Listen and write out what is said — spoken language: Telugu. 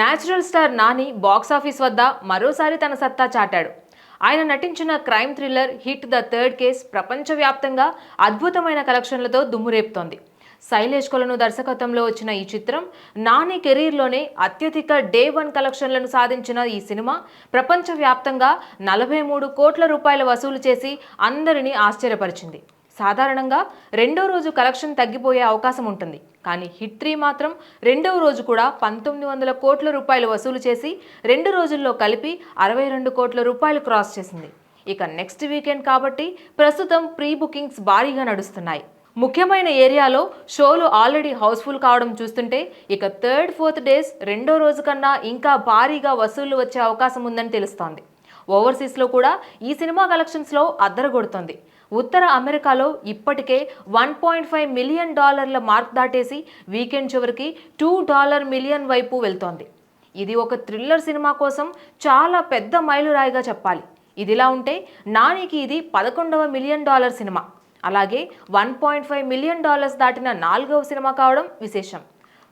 న్యాచురల్ స్టార్ నాని బాక్సాఫీస్ వద్ద మరోసారి తన సత్తా చాటాడు. ఆయన నటించిన crime thriller hit the third case ప్రపంచవ్యాప్తంగా అద్భుతమైన కలెక్షన్లతో దుమ్మురేపుతోంది. శైలేష్ కొలను దర్శకత్వంలో వచ్చిన ఈ చిత్రం నాని కెరీర్లోనే అత్యధిక డే వన్ కలెక్షన్లను సాధించిన ఈ సినిమా ప్రపంచవ్యాప్తంగా నలభై మూడు కోట్ల రూపాయల వసూలు చేసి అందరినీ ఆశ్చర్యపరిచింది. సాధారణంగా రెండో రోజు కలెక్షన్ తగ్గిపోయే అవకాశం ఉంటుంది. కానీ హిట్ త్రీ మాత్రం రెండవ రోజు కూడా పంతొమ్మిది వందల కోట్ల రూపాయలు వసూలు చేసి రెండు రోజుల్లో కలిపి అరవై రెండు కోట్ల రూపాయలు క్రాస్ చేసింది. ఇక నెక్స్ట్ వీకెండ్ కాబట్టి ప్రస్తుతం ప్రీ బుకింగ్స్ భారీగా నడుస్తున్నాయి. ముఖ్యమైన ఏరియాలో షోలు ఆల్రెడీ హౌస్ఫుల్ కావడం చూస్తుంటే ఇక థర్డ్ ఫోర్త్ డేస్ రెండో రోజు కన్నా ఇంకా భారీగా వసూళ్ళు వచ్చే అవకాశం ఉందని తెలుస్తోంది. ఓవర్సీస్లో కూడా ఈ సినిమా కలెక్షన్స్లో అద్దరగొడుతుంది. ఉత్తర అమెరికాలో ఇప్పటికే వన్ పాయింట్ ఫైవ్ మిలియన్ డాలర్ల మార్క్ దాటేసి వీకెండ్ చివరికి టూ డాలర్ మిలియన్ వైపు వెళ్తోంది. ఇది ఒక థ్రిల్లర్ సినిమా కోసం చాలా పెద్ద మైలురాయిగా చెప్పాలి. ఇదిలా ఉంటే నానికి ఇది పదకొండవ మిలియన్ డాలర్ సినిమా. అలాగే one point five million dollars దాటిన నాలుగవ సినిమా కావడం విశేషం.